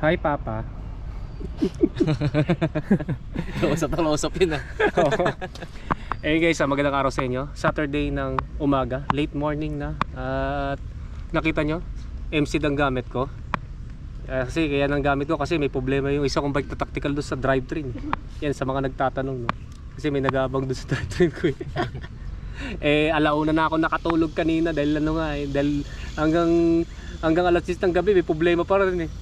Hi, Papa. Kausap na kausap yun ah. eh guys, ah, magandang araw sa inyo. Saturday ng umaga, late morning na. At nakita nyo, MC ang gamit ko. Ah, kasi kaya nang gamit ko kasi may problema yung isa kong bike na tactical doon sa drivetrain. Yan sa mga nagtatanong no. Kasi may nagabang doon sa drivetrain ko. eh. eh alauna na ako nakatulog kanina dahil ano nga eh, dahil hanggang hanggang alas 6 ng gabi may problema pa rin eh.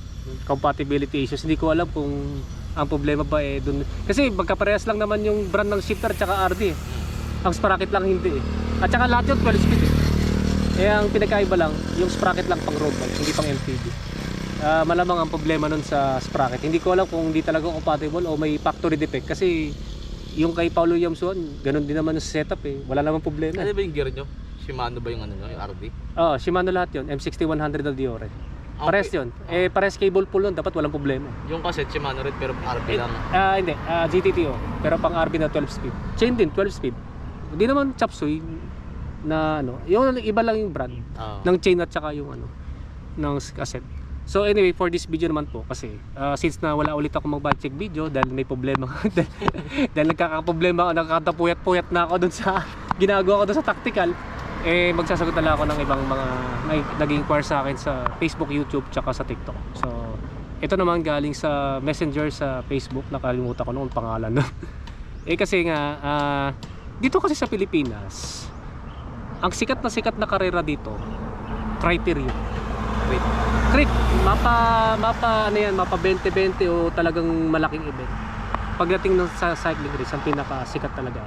Compatibility issues. Hindi ko alam kung ang problema ba eh doon. Kasi magkaparehas lang naman yung brand ng shifter tsaka RD eh. Ang sprocket lang hindi eh. At saka lahat yun 12 speed eh. Ang pinagkaiba lang, yung sprocket lang pang road bike, hindi pang MTB. Ah, malamang ang problema nun sa sprocket. Hindi ko alam kung hindi talaga compatible o may factory defect kasi yung kay Paulo Yamson, ganun din naman sa setup eh. Wala namang problema. Ano ba yung gear nyo? Shimano ba yung ano nyo? Yung RD? Oh, Shimano lahat 'yon, M6100 na Diore. Ah, Pares okay. 'yon. Eh pares cable pull nun, dapat walang problema. Yung cassette Shimano rin pero RD lang. Ah, hindi, ah, GTTO, pero pang RB na 12 speed. Chain din 12 speed. Hindi naman chop suey na ano, yung iba lang yung brand Ah. ng chain at saka yung ano ng cassette. So anyway, for this video naman po kasi ah, since na wala ulit ako mag check video dahil may problema dahil, dahil nagkakaproblema ako, nakakatapuyat-puyat na ako dun sa ginagawa ko dun sa tactical eh magsasagot na lang ako ng ibang mga may naging inquire sa akin sa Facebook, YouTube, tsaka sa TikTok. So ito naman galing sa Messenger sa Facebook, nakalimutan ko noong pangalan nun. eh kasi nga ah, dito kasi sa Pilipinas ang sikat na sikat na karera dito criterion Wait. crit mapa mapa ano yan mapa 20-20 o talagang malaking event pagdating ng sa cycling race ang pinaka sikat talaga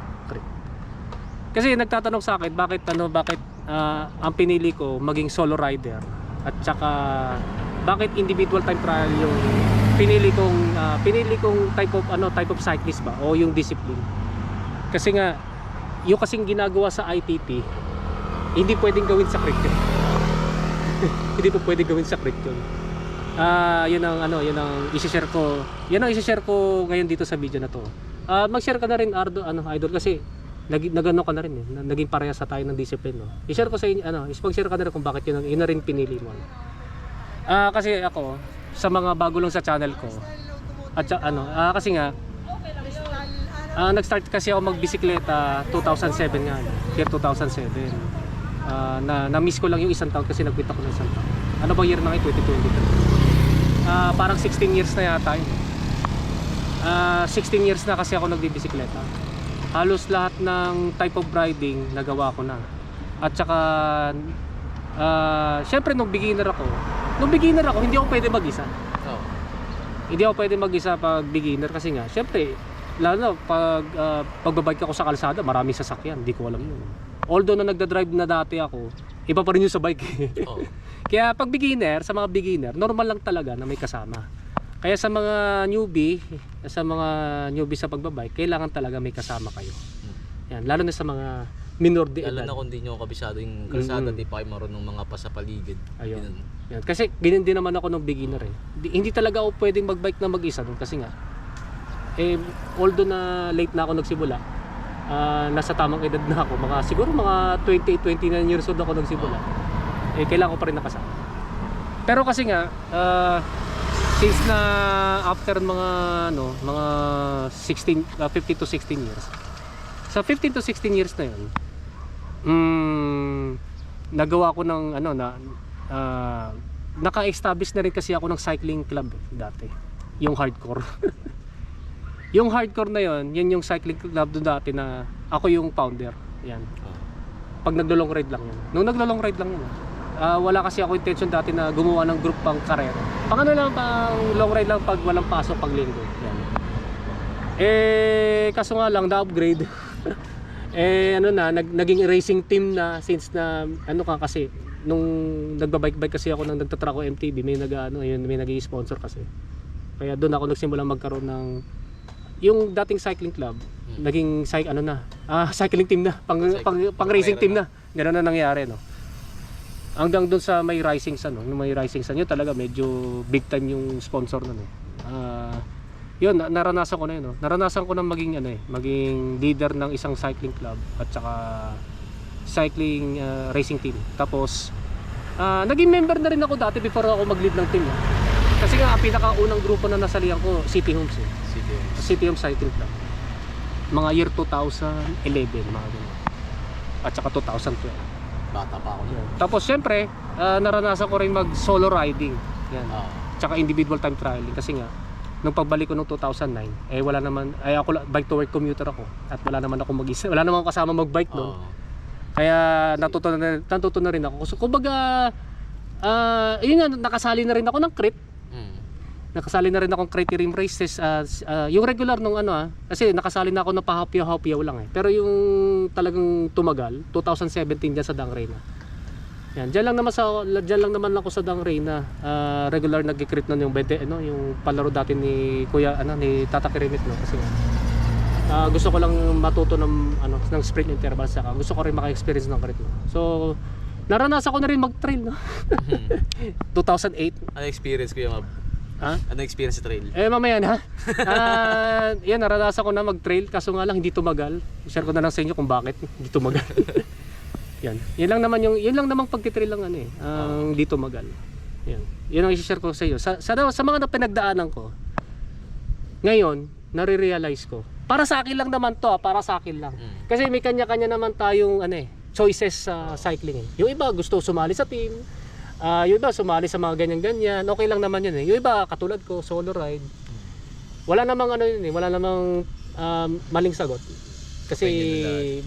kasi nagtatanong sa akin bakit ano bakit ah, ang pinili ko maging solo rider at saka bakit individual time trial yung pinili kong ah, pinili kong type of ano type of cyclist ba o yung discipline kasi nga yung kasing ginagawa sa ITT hindi pwedeng gawin sa yun. hindi po pwedeng gawin sa crit yun. Ah, yun ang ano, yun ang i-share ko. Yan ang i-share ko ngayon dito sa video na to. Ah, mag-share ka na rin Ardo, ano, idol kasi nag nagano ka na rin eh. na- Naging parehas sa tayo ng discipline, no. I-share ko sa inyo ano, is-share ka na rin kung bakit yun yun na rin pinili mo. Ah, kasi ako sa mga bago lang sa channel ko at ano, ah, kasi nga Ah, nag-start kasi ako magbisikleta 2007 nga, year 2007. Ah, na na-miss ko lang yung isang taon kasi nag-quit ako ng isang taon. Ano ba year na ngayon? 2023. Ah, parang 16 years na yata yun. Ah, 16 years na kasi ako nagbibisikleta. Halos lahat ng type of riding nagawa ko na. At saka ah, syempre nung beginner ako, nung beginner ako hindi ako pwede mag-isa Oh. hindi ako pwede mag-isa pag beginner kasi nga, syempre, lalo na pag uh, pagbabike ako sa kalsada, maraming sasakyan, hindi ko alam yun. Although na nagda-drive na dati ako, iba pa rin yung sa bike. Oh. Kaya pag beginner, sa mga beginner, normal lang talaga na may kasama. Kaya sa mga newbie, sa mga newbie sa pagbabike, kailangan talaga may kasama kayo. Yan, lalo na sa mga minor de Lalo edad. na kung di nyo kabisado yung kalsada, Mm-mm. di pa kayo marunong mga pasapaligid. Ayun. Yun. Yan. Kasi ganyan din naman ako nung beginner eh. Di- hindi talaga ako pwedeng magbike na mag-isa doon kasi nga eh although na late na ako nagsimula, ah, nasa tamang edad na ako, mga siguro mga 28, 29 years old ako nagsimula. Eh kailangan ko pa rin nakasama. Pero kasi nga ah, since na after mga ano, mga 16 ah, 15 to 16 years. Sa 15 to 16 years na 'yon, mm, nagawa ko ng ano na ah, naka-establish na rin kasi ako ng cycling club eh, dati. Yung hardcore. Yung hardcore na yon yun yung cycling club doon dati na ako yung founder. Yan. Oh. pag naglo-long ride lang yun. Nung naglo-long ride lang yun ah, wala kasi ako intention dati na gumawa ng group pang karera. Pang ano lang pang long ride lang pag walang pasok pag linggo. Yan. Eh kaso nga lang na-upgrade. Eh ano na nag, naging racing team na since na ano ka kasi nung nagbabike-bike kasi ako nang nagtatrack ko MTB may nag ano yun may naging sponsor kasi. Kaya doon ako nagsimulang magkaroon ng yung dating cycling club Hmm. naging cyc ano na ah cycling team na pang Cycling- pang, pang racing team na. ganoon na nangyari no hanggang doon sa may rising sun no Nung may rising sun yun talaga medyo big time yung sponsor nun eh ah yun na- naranasan ko na yun no? naranasan ko na maging ano eh maging leader ng isang cycling club at saka cycling ah, racing team tapos ah, naging member na rin ako dati before ako mag-lead ng team eh. Kasi nga, ang pinakaunang grupo na nasalihan ko, City Homes eh. City Homes. City Homes Cycling Club. Mga year 2011, mga ganun. At saka 2012. Bata pa ako Yan. Tapos syempre, ah, naranasan ko rin mag solo riding. Yan. Oo. Tsaka individual time trialing kasi nga nung pagbalik ko nung 2009, eh wala naman ay ako la- bike to work commuter ako at wala naman ako mag-isa. Wala naman ako kasama mag-bike noon. Oo. Kaya natuto na, natuto na rin ako. So kumbaga ah yun nga nakasali na rin ako ng crit. Nakasali na rin akong criterium races s- ah, yung regular nung ano ah kasi nakasali na ako na pahapyaw-hapyaw lang eh. Pero yung talagang tumagal 2017 diyan sa Dangrena. Yan, diyan lang naman sa diyan lang naman ako sa Dangrena. ah regular nagki-crit na yung 20 ano yung palaro dati ni Kuya ano ni Tata Kirimit no kasi ah, gusto ko lang matuto ng ano ng sprint interval saka gusto ko rin maka-experience ng crit no. So naranasan ko na rin mag-trail no. 2008 Ano experience ko yung ha ano experience sa trail? Eh mamaya na. Ah, yan naranasan ko na mag-trail kaso nga lang hindi tumagal. Share ko na lang sa inyo kung bakit hindi tumagal. yan. Yan lang naman yung yan lang namang pagtitrail lang ano eh. Ang hindi tumagal. Yan. Yan ang i-share ko sa inyo. Sa, sa, sa mga na pinagdaanan ko. Ngayon, nare-realize ko. Para sa akin lang naman to, ah, para sa akin lang. Mm. Kasi may kanya-kanya naman tayong ano eh, choices sa cycling eh. Yung iba gusto sumali sa team, ah yung iba sumali sa mga ganyan-ganyan, okay lang naman yun eh. Yung iba katulad ko, solo ride. Wala namang ano yun eh, wala namang um, maling sagot. Kasi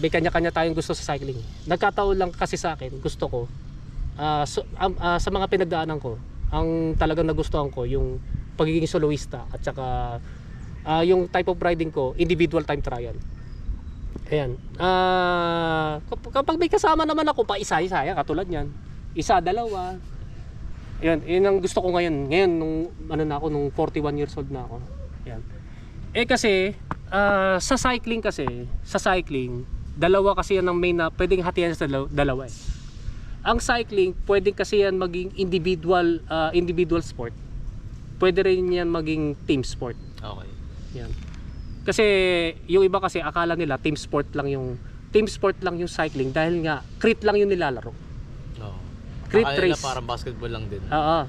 may kanya-kanya tayong gusto sa cycling. Nagkataon lang kasi sa akin, gusto ko, ah, so, um, ah, sa mga pinagdaanan ko, ang talagang nagustuhan ko, yung pagiging soloista at saka ah, yung type of riding ko, individual time trial. Ayan. Kap- kapag may kasama naman ako pa isa-isa, katulad niyan. Isa, dalawa. Ayan, yun ang gusto ko ngayon. Ngayon nung ano na ako nung 41 years old na ako. Ayan. Eh kasi ah, sa cycling kasi, sa cycling, dalawa kasi yan ang main na pwedeng hatian sa dalaw- dalawa eh. Ang cycling, pwedeng kasi yan maging individual ah, individual sport. Pwede rin yan maging team sport. Okay. Yan. Kasi yung iba kasi akala nila team sport lang yung team sport lang yung cycling dahil nga crit lang yung nilalaro. Crit Akala race. parang basketball lang din. Oo.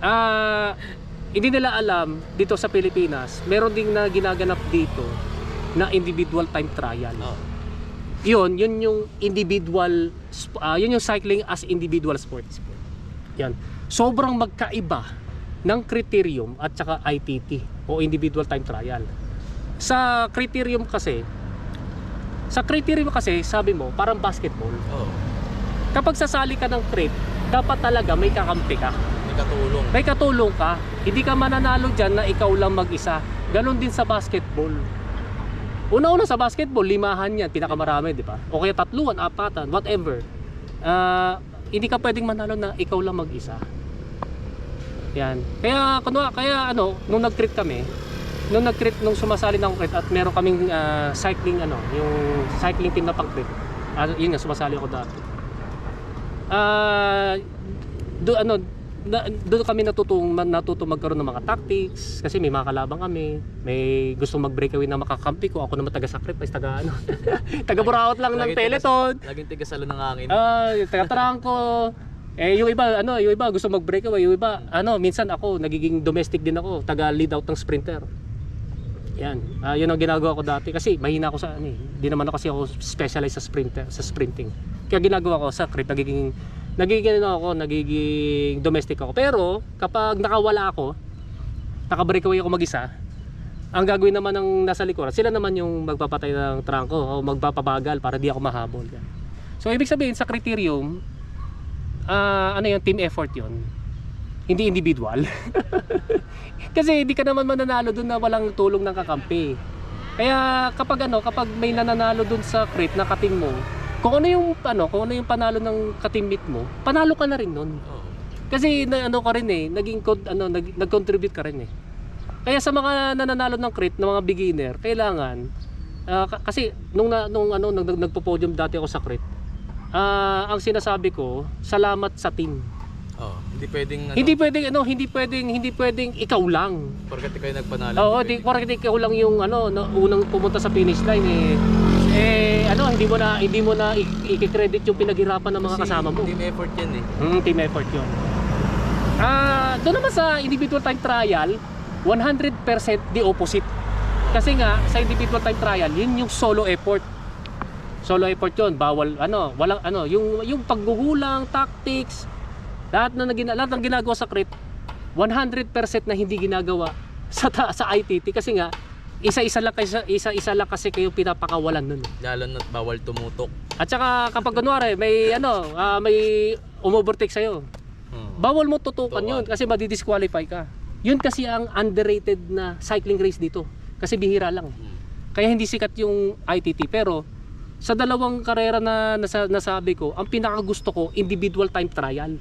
Ah, hindi nila alam dito sa Pilipinas, meron ding na ginaganap dito na individual time trial. Oo. Yun, yun yung individual sp- ah, yun yung cycling as individual sport. Yan. Sobrang magkaiba ng criterium at saka ITT o individual time trial. Sa criterium kasi sa criterium kasi sabi mo parang basketball. Oo. Kapag sasali ka ng crit, dapat talaga may kakampi ka. May katulong. May katulong ka. Hindi ka mananalo dyan na ikaw lang mag-isa. Ganon din sa basketball. Una-una sa basketball, limahan yan, pinakamarami, di ba? O kaya tatluan, apatan, whatever. Ah, hindi ka pwedeng manalo na ikaw lang mag-isa. Yan. Kaya, kunwa, kaya ano, nung nag-crit kami, nung nag-crit, nung sumasali na akong crit at meron kaming ah, cycling, ano, yung cycling team na pang-crit. Ah, yun nga, sumasali ako dati. Ah, do ano na, doon kami natutong natuto magkaroon ng mga tactics kasi may mga kalabang kami. May gustong mag-breakaway na makakampi ko. Ako naman taga-sacrifice taga ano taga buraot lang ng Laging tigas- Laging tigasalo ng hangin. ah taga Trangco eh yung iba ano yung iba gusto mag-breakaway yung iba ano minsan ako nagiging domestic din ako. Taga lead out ng sprinter. Yan. Ah, yun ang ginagawa ko dati kasi mahina ako sa ano eh di naman ako kasi ako specialized sa sprinter sa sprinting kaya ginagawa ko sa crit nagiging nagiging ano ako nagiging domestic ako. Pero kapag nakawala ako naka-breakaway ako mag-isa ang gagawin naman ng nasa likuran sila naman yung magpapatay ng trangko o magpapabagal para di ako mahabol so ibig sabihin sa criterium ah ano yung team effort yun. Hindi individual. Kasi hindi ka naman mananalo dun na walang tulong ng kakampi. Kaya kapag ano kapag may nananalo dun sa crit na kating mo kung ano yung ano kung ano yung panalo ng kateammate mo panalo ka na rin Oo. kasi na, ano ka rin eh, naging con- ano nag, nag-contribute ka rin eh. Kaya sa mga nananalo ng crit ng mga beginner, kailangan ka- kasi nung na, nung ano nag, nag, nagpo-podium dati ako sa crit. Ah, ang sinasabi ko, salamat sa team. Oo. Hindi pwedeng ano, Hindi pwedeng ano, hindi pwedeng hindi pwedeng ikaw lang. porket ikaw nagpanalo. Oo, hindi di porket ikaw lang yung ano, na, unang pumunta sa finish line eh. Eh ano, hindi mo na hindi mo na i-credit yung pinaghirapan ng mga Kasi kasama mo. Team effort yan eh. Mm, team effort yun. Ah, doon naman sa individual time trial, 100% the opposite. Kasi nga sa individual time trial, yun yung solo effort. Solo effort 'yon, bawal ano, walang ano, yung yung paggugulang, tactics, lahat na nagina, lahat ng ginagawa sa crit 100% na hindi ginagawa sa ta- sa ITT kasi nga isa-isa lang kasi isa-isa lang kasi kayo pinapakawalan nun. Lalo na bawal tumutok. At saka kapag kunwari may ano, ah, may umovertake sa'yo, Hmm. bawal mo tutukan Tutukan. yun kasi madidisqualify ka. Yun kasi ang underrated na cycling race dito. Kasi bihira lang. Hmm. Kaya hindi sikat yung ITT. Pero sa dalawang karera na nasa, nasabi ko, ang pinakagusto ko, individual time trial.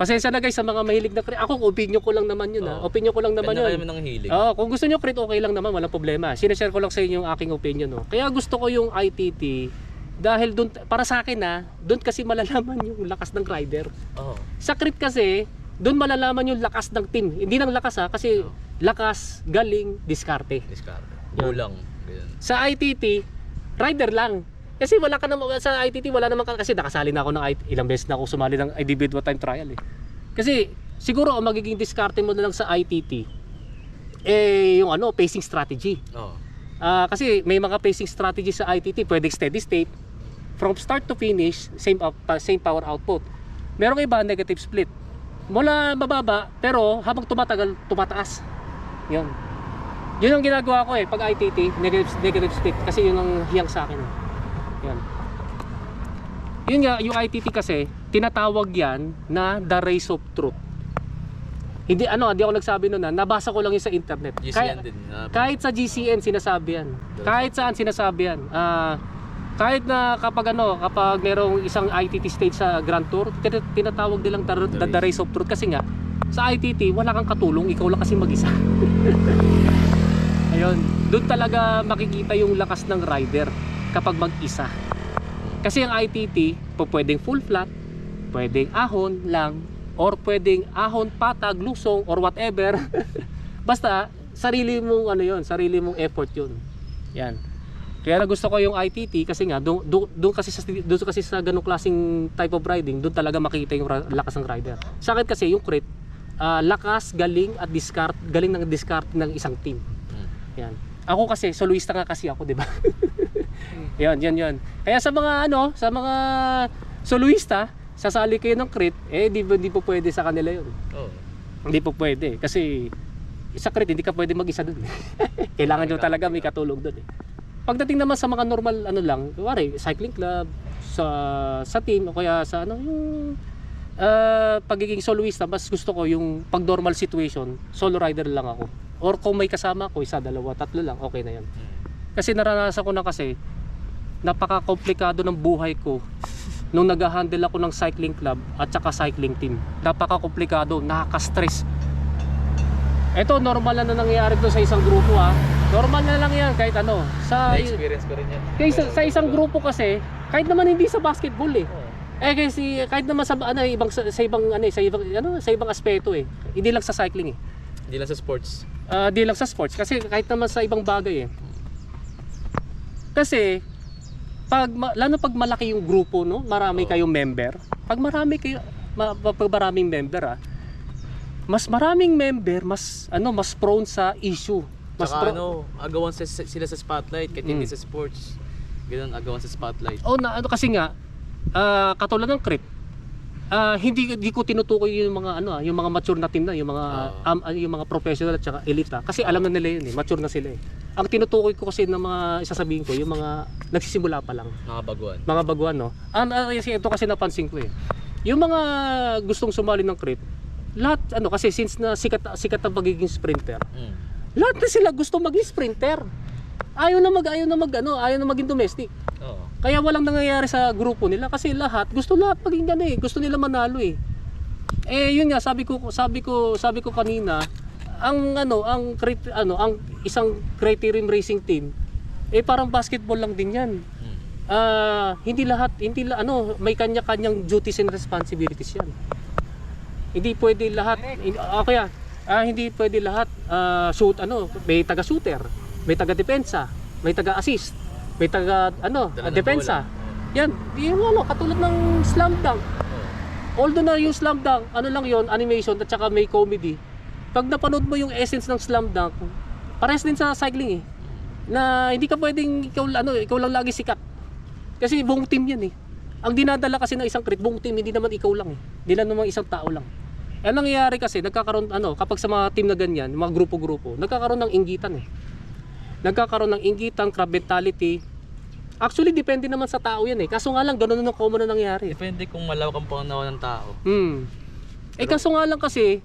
Pasensya na guys sa mga mahilig na crit. Ako, opinion ko lang naman yun ha. Oo. Opinion ko lang naman Ganda yun. ng hilig. Oo, kung gusto nyo crit, okay lang naman, walang problema. Sinashare ko lang sa inyo yung aking opinion. No? Kaya gusto ko yung ITT dahil dun, para sa akin na, doon kasi malalaman yung lakas ng rider. Oo. Sa crit kasi, doon malalaman yung lakas ng team. Hindi lang lakas ha, kasi Oo. lakas, galing, diskarte. Discard. Yun. Kulang. Sa ITT, rider lang. Kasi wala ka naman sa ITT wala naman ka kasi nakasali na ako ng IT, ilang beses na ako sumali ng individual time trial eh. Kasi siguro ang magiging diskarte mo na lang sa ITT eh yung ano pacing strategy. Oo. Ah, kasi may mga pacing strategy sa ITT, pwedeng steady state from start to finish, same up, same power output. Merong iba negative split. Mula mababa pero habang tumatagal tumataas. 'Yun. Yun ang ginagawa ko eh pag ITT, negative negative split kasi yun ang hiyang sa akin. Yun nga, yung ITT kasi, tinatawag yan na the race of truth. Hindi, ano, hindi ako nagsabi nun na, nabasa ko lang yun sa internet. GCN Kaya- din. na- kahit sa GCN sinasabi yan. Kahit saan sinasabi yan. Ah, kahit na kapag ano, kapag merong isang ITT stage sa Grand Tour, tin- tinatawag nilang the, the, the race of truth kasi nga sa ITT wala kang katulong, ikaw lang kasi mag-isa. Ayun, doon talaga makikita yung lakas ng rider kapag mag-isa. Kasi ang ITT, po pwedeng full flat, pwedeng ahon lang, or pwedeng ahon, patag, lusong, or whatever. Basta, sarili mong ano yon sarili mong effort yun. Yan. Kaya na gusto ko yung ITT kasi nga doon doon kasi sa doon kasi sa ganung klaseng type of riding, doon talaga makita yung lakas ng rider. Sa akin kasi yung crit, ah, lakas, galing at discard, galing ng discard ng isang team. Hmm. Yan. Ako kasi soloista nga kasi ako, 'di ba? yan, yan, yan. Kaya sa mga ano, sa mga soloista, sasali kayo ng crit, eh di, di po pwede sa kanila 'yon. Oo. Hindi po pwede kasi sa crit hindi ka pwede mag-isa doon. Kailangan nyo talaga may katulong doon eh. Pagdating naman sa mga normal ano lang, kuwari cycling club sa sa team o kaya sa ano yung ah, pagiging soloista, mas gusto ko yung pag normal situation, solo rider lang ako. Or kung may kasama ko, isa, dalawa, tatlo lang, okay na yan. Hmm. Kasi naranasan ko na kasi napaka-komplikado ng buhay ko nung nag-handle ako ng cycling club at saka cycling team. Napaka-komplikado, nakaka-stress. Ito, normal na na nangyayari doon sa isang grupo ha. Normal na lang yan kahit ano. Sa, Na-experience ko rin yan. kaya sa, sa isang grupo kasi, kahit naman hindi sa basketball eh. Oo. Eh kasi kahit naman sa ano ibang sa, sa ibang ano eh, sa ibang ano sa ibang aspeto eh. Hindi lang sa cycling eh. Hindi lang sa sports. Ah, di lang sa sports kasi kahit naman sa ibang bagay eh. Kasi pag lalo pag malaki yung grupo no, marami Oo. kayong member. Pag marami kayo ma, pag maraming member ah, mas maraming member, mas ano, mas prone sa issue. Mas Tsaka pro- ano, agawan sa, sila sa spotlight kahit hindi Mm. sa sports. Ganun, agawan sa spotlight. Oh, na ano kasi nga ah, katulad ng crit. ah, hindi hindi ko tinutukoy yung mga ano ah, yung mga mature na team na, yung mga Oo. um, yung mga professional at saka elite ah. kasi alam na nila yun eh, mature na sila eh. Ang tinutukoy ko kasi ng mga isasabihin ko, yung mga nagsisimula pa lang, Mga baguan. mga baguhan no. Ang uh, ito kasi napansin ko eh. Yung mga gustong sumali ng crit, lahat ano kasi since na sikat sikat ang pagiging sprinter, Mm. lahat na sila gusto maging sprinter. Ayaw na mag ayaw na mag ano, ayaw na maging domestic. Oo. Kaya walang nangyayari sa grupo nila kasi lahat gusto lahat maging ganun eh. Gusto nila manalo eh. Eh yun nga sabi ko sabi ko sabi ko kanina ang ano ang ano ang isang criterium racing team eh parang basketball lang din 'yan. Ah, hindi lahat hindi la, ano may kanya-kanyang duties and responsibilities 'yan. Hindi pwede lahat in- ah, kaya ah, hindi pwede lahat ah, shoot ano may taga-shooter, may taga-depensa, may taga-assist, may taga ano ng depensa. Yan, yung ano katulad ng slam dunk. Although na yung Slam Dunk, ano lang yon animation at saka may comedy. Pag napanood mo yung essence ng Slam Dunk, pares din sa cycling eh. Na hindi ka pwedeng ikaw, ano, ikaw lang lagi sikat. Kasi buong team yan eh. Ang dinadala kasi ng isang crit, buong team, hindi naman ikaw lang eh. Hindi lang naman isang tao lang. Ang nangyayari kasi, nagkakaroon, ano, kapag sa mga team na ganyan, mga grupo-grupo, nagkakaroon ng inggitan eh. Nagkakaroon ng inggitan, crab mentality. Actually, depende naman sa tao yan eh. Kaso nga lang, ganun ang common na nangyari. Depende kung malawak ang pangunawa ng tao. Hmm. Eh kaso nga lang kasi,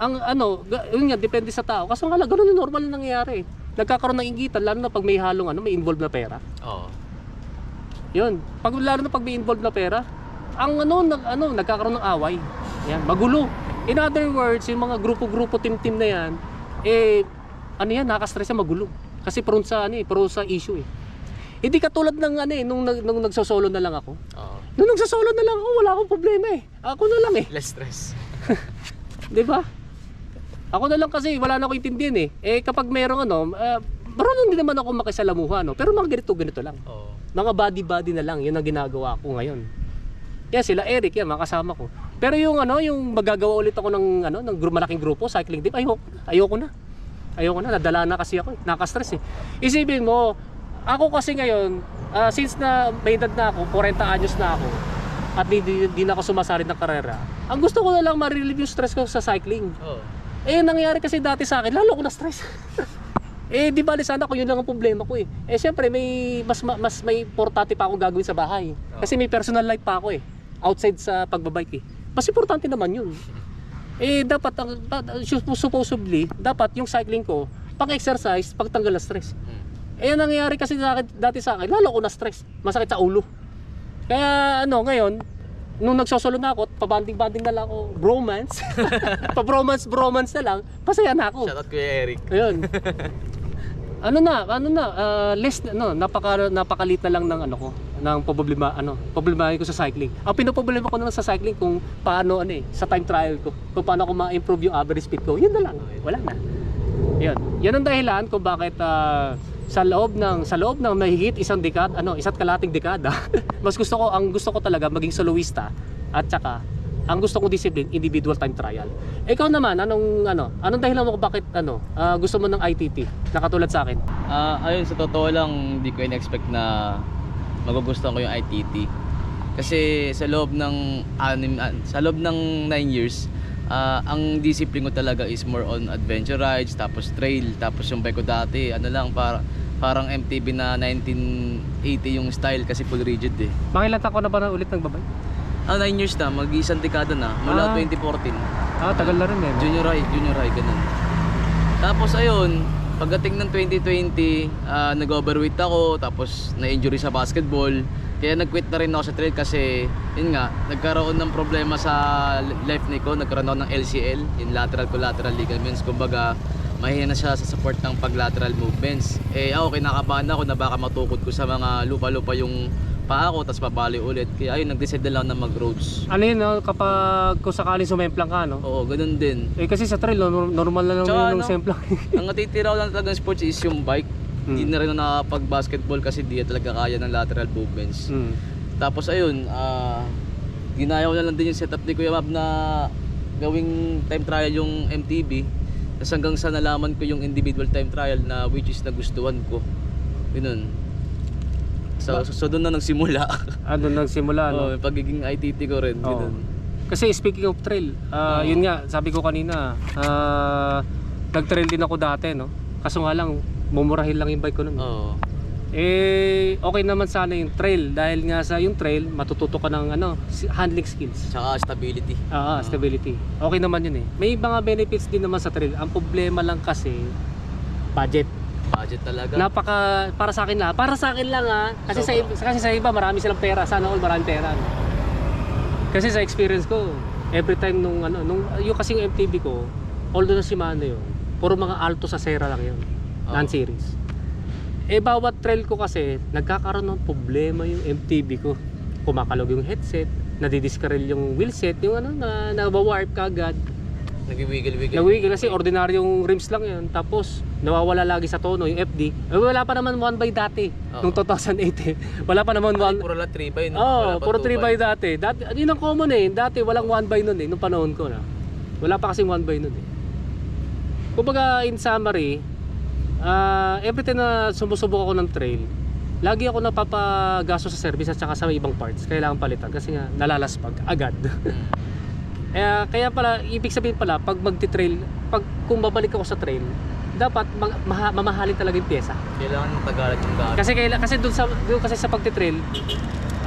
ang ano, yun nga, depende sa tao. Kaso nga lang, ganun yung normal na nangyayari. Nagkakaroon ng inggitan, lalo na pag may halong ano, may involved na pera. Oo. Yun. Pag lalo na pag may involved na pera, ang ano, nag, ano, nagkakaroon ng away. Yan, magulo. In other words, yung mga grupo-grupo, team-team na yan, eh, ano yan, nakaka-stress yan, magulo. Kasi prone sa, ano eh, prone sa issue eh. Hindi katulad ng ano eh, nung, nag- nung nagsosolo na lang ako. Oo. Nung nagsosolo na lang ako, wala akong problema eh. Ako na lang eh. Less stress. 'Di ba? Ako na lang kasi wala na ako intindihan eh. Eh kapag merong ano, uh, marunong din naman ako makisalamuha no. Pero mga ganito ganito lang. Oo. Mga body-body na lang 'yun ang ginagawa ko ngayon. Kaya sila Eric, yan makasama ko. Pero yung ano, yung magagawa ulit ako ng ano, ng gru- malaking grupo, cycling team, ayoko, ayoko na. Ayoko na, nadala na kasi ako, naka-stress eh. Isipin mo, ako kasi ngayon, ah, since na may edad na ako, 40 anyos na ako, at di, di, di na ako sumasalit ng karera, ang gusto ko na lang ma-relieve yung stress ko sa cycling. Oo. Eh, nangyari kasi dati sa akin, lalo ko na stress. eh, di bali sana ko yun lang ang problema ko eh. Eh, syempre, may, mas, ma- mas may portati pa akong gagawin sa bahay. Kasi may personal life pa ako eh. Outside sa pagbabike eh. Mas importante naman yun. Eh, dapat, ang, supposedly, dapat yung cycling ko, pang-exercise, pagtanggal ng stress. Hmm. Eh, ang nangyayari kasi sa akin, dati sa akin, lalo ko na stress. Masakit sa ulo. Kaya, ano, ngayon, nung nagsosolo na ako, pabanding-banding na lang ako, bromance. Pa-bromance, bromance na lang, pasaya na ako. Shoutout Kuya Eric. Ayun. ano na, ano na, ah, less, na- no, napaka, napakalit na lang ng ano ko, ng problema, ano, problema ko sa cycling. Ang pinoproblema ko na lang sa cycling kung paano, ano eh, sa time trial ko, kung paano ko ma-improve yung average speed ko, yun na lang, wala na. Yun. Yan ang dahilan kung bakit ah, sa loob ng sa loob ng mahigit isang dekada, ano, isa't kalating dekada, mas gusto ko ang gusto ko talaga maging soloista at saka ang gusto kong discipline individual time trial. Ikaw naman, anong ano, anong dahilan mo bakit ano, ah, gusto mo ng ITT na katulad sa akin? Ah, ayun sa totoo lang, hindi ko in-expect na magugustuhan ko yung ITT. Kasi sa loob ng anim, ah, sa loob ng 9 years, ah, ang discipline ko talaga is more on adventure rides, tapos trail, tapos yung bike ko dati, ano lang para parang MTB na 1980 yung style kasi full rigid eh. Mga ilang taon ko na ba na ulit nagbabay? Ah, 9 years na, mag-isang dekada na, mula Ah. 2014. Ah, tagal na rin eh. Junior high, junior high, ganun. Tapos ayun, pagdating ng 2020, ah, nag-overweight ako, tapos na-injury sa basketball. Kaya nag-quit na rin ako sa trail kasi, yun nga, nagkaroon ng problema sa life ni ko, nagkaroon ako ng LCL, yung lateral collateral ligaments, kumbaga, mahina na siya sa support ng pag-lateral movements. Eh ako, kinakabahan ako na baka matukod ko sa mga lupa-lupa yung paa ko, tapos mabali ulit. Kaya ayun, nag-decide na lang na mag-roads. Ano yun, no? kapag kung sakaling sumemplang ka, no? Oo, ganun din. Eh kasi sa trail, no, normal na lang Tsaka yung ano, semplang. ang natitira ko lang talaga ng sports is yung bike. Hindi na rin ako nakakapag-basketball kasi di talaga kaya ng lateral movements. Hmm. Tapos ayun, ah ginaya ko na lang din yung setup ni Kuya Mab na gawing time trial yung MTB. Tapos hanggang sa nalaman ko yung individual time trial na which is nagustuhan ko. Ganun. So, so, so doon na nagsimula. Ano nagsimula, no? oh, pagiging ITT ko rin. Ganun. Kasi speaking of trail, ah, Oo. yun nga, sabi ko kanina, ah, nag-trail din ako dati, no? Kaso nga lang, mumurahin lang yung bike ko nun. Oo. Eh, okay naman sana yung trail dahil nga sa yung trail, matututo ka ng ano, si- handling skills. Tsaka stability. Ah, stability. Okay naman yun eh. May mga benefits din naman sa trail. Ang problema lang kasi, budget. Budget talaga. Napaka, para sa akin lang, para sa akin lang ah. Kasi sa, kasi sa iba, marami silang pera. Sana all maraming pera. no? Kasi sa experience ko, every time nung ano, nung yung kasing MTB ko, although na Shimano yun, puro mga Alto sa Serra lang yun. Oo. Non-series. Eh bawat trail ko kasi, nagkakaroon ng problema yung MTB ko. Kumakalog yung headset, nadidiskarel yung wheelset, yung ano, na nabawarp kagad. Nag-wiggle-wiggle. Nawigil kasi ordinaryong rims lang yan. Tapos nawawala lagi sa tono yung FD. Eh, wala pa naman 1 by dati. Oo. Nung 2008 eh. Wala pa naman Ay, 1 puro lang 3 by, no? Oo, Wala pa puro 2 3 by dati. dati. Yun ang common eh. Dati walang 1 by nun eh, nung panahon ko na. Wala pa kasing 1 by nun eh. Kumbaga in summary, ah every time na sumusubok ako ng trail, lagi ako napapagasto sa service at saka sa ibang parts. Kailangan palitan kasi nga nalalaspag agad. Mm. Eh, kaya pala, ibig sabihin pala, pag magti-trail, pag kung babalik ako sa trail, dapat mag, maha, mamahalin talaga yung pyesa. Kailangan ng tagalan yung gamit. Kasi kaila, kasi doon sa doon kasi sa pagti-trail,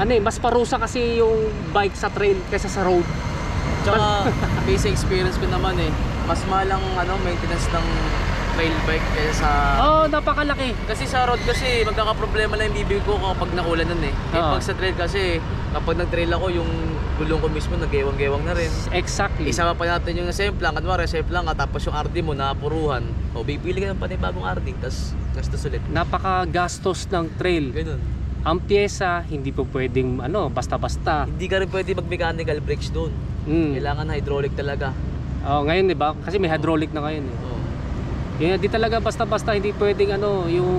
ano eh, mas parusa kasi yung bike sa trail kaysa sa road. Tsaka, basic experience ko naman eh. Mas mahal ang ano, maintenance ng trail bike kaysa sa... Oo, oh, napakalaki. Kasi sa road kasi magkakaproblema lang yung bibig ko kapag nakulan nun eh. Eh Oo. pag sa trail kasi, kapag nag-trail ako, yung gulong ko mismo nagewang-gewang na rin. Exactly. Isama pa natin yung semplang, kanwari semplang ka, tapos yung RD mo napuruhan. O bibili ka ng panibagong RD, tapos gastos ulit. Napakagastos ng trail. Ganun. Ang pyesa, hindi po pwedeng ano, basta-basta. Hindi ka rin pwede mag-mechanical brakes doon. Mm. Kailangan hydraulic talaga. Oh, ngayon 'di ba? Kasi may hydraulic na ngayon eh. Oo. Yun, di talaga basta-basta hindi pwedeng ano, yung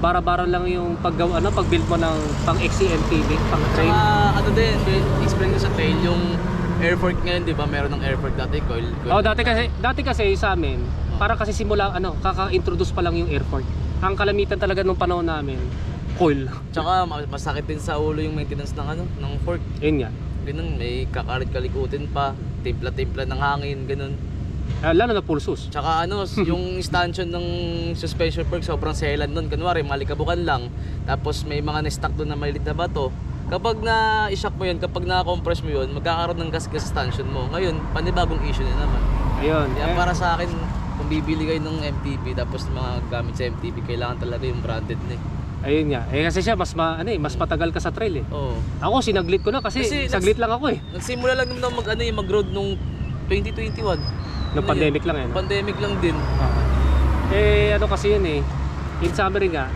bara-bara lang yung paggawa ano, pag-build mo ng pang XCMTV, pang trail. Saka ano din, explain ko sa trail, yung air fork ngayon, di ba? Meron ng air fork dati, coil. coil Oh, dati kasi dati kasi sa amin, para kasi simula ano, kaka-introduce pa lang yung air fork. Ang kalamitan talaga nung panahon namin, coil. Tsaka ma- masakit din sa ulo yung maintenance ng ano, ng fork. Yun nga. Ganun, may kakalit-kalikutin pa, timpla-timpla ng hangin, ganun. Ah, lalo na pulsus. Tsaka ano, yung stanchion ng suspension fork sobrang selan nun. Kunwari, malikabukan lang. Tapos may mga na-stock doon na maliit na bato. Kapag na i-shock mo yun, kapag na-compress mo yun, magkakaroon ng gas-gas stanchion mo. Ngayon, panibagong issue na naman. Ayun. Kaya Eh, para sa akin, kung bibili kayo ng MTB tapos mga gamit sa MTB, kailangan talaga yung branded na eh. ayun nga. Eh kasi siya mas ma, ano eh, mas matagal ka sa trail eh. Oo. Ako sinaglit ko na kasi, Kasi saglit lang ako eh. Nagsimula lang naman mag, ano, yung mag-road nung 2021. Nung Ano pandemic lang eh. yun? no? Pandemic lang din. Ah. eh ano kasi yun eh. In summary nga,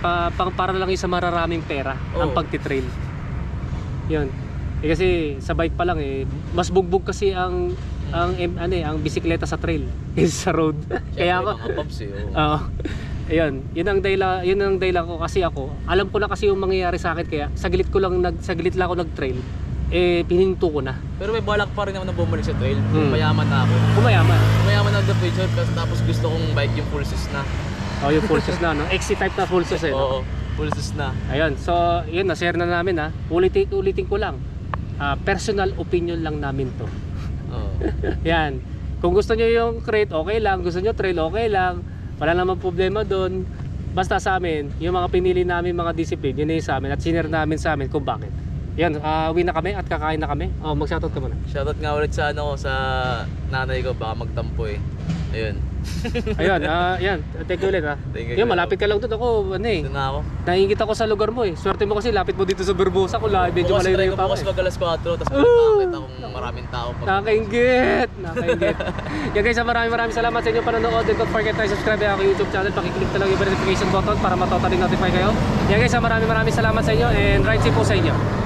pa, pang para lang yung sa mararaming pera ang Oo. pagtitrail. Yun. Eh kasi sa bike pa lang eh, mas bugbog kasi ang ang em- ano eh, ang bisikleta sa trail kaysa sa road. Kaya ako mga pops eh. oo. Ayun, yun ang dahilan, yun ang dahilan ko kasi ako, alam ko na kasi yung mangyayari sa akin kaya saglit ko lang nag saglit lang ako nag-trail. Eh pininto ko na. Pero may balak pa rin naman na bumalik sa trail. Hmm. Mayaman na ako. Kumayaman. Mayaman na the future kasi tapos gusto kong bike yung full sis na. Oh, yung full sus na no. XC type na full sus eh. No? Oo, full sis na. Ayun, so yun na-share na namin ha. Ulitin ulitin ko lang. Ah, personal opinion lang namin to. Oo. Yan. Kung gusto niyo yung crate, okay lang. Gusto niyo trail, okay lang. Wala namang problema doon. Basta sa amin, yung mga pinili namin mga discipline, yun na yung sa amin. At sinare namin sa amin kung bakit. Yan, uh, uwi na kami at kakain na kami. Oh, mag-shoutout ka muna. Shoutout nga ulit sa ano ko sa nanay ko baka magtampo eh. Ayun. Ayun, ah, yan. Thank you ulit ha. Thank you. Yun, malapit ka lang doon. Ako, ano eh. Doon na ako. Naiingit ako sa lugar mo eh. Swerte mo kasi lapit mo dito sa Berbosa. Kung la, medyo malayo try yung ko ako bukas eh. mag alas 4 tapos Ooh! pumunta kita kung maraming tao pa. Nakakaingit! Nakakaingit. Yan guys, maraming maraming salamat sa inyo panonood. And don't forget to subscribe sa aking YouTube channel. Pakiclick na lang yung notification button para matotally notify kayo. Yan guys, maraming maraming salamat sa inyo and ride safe po sa inyo.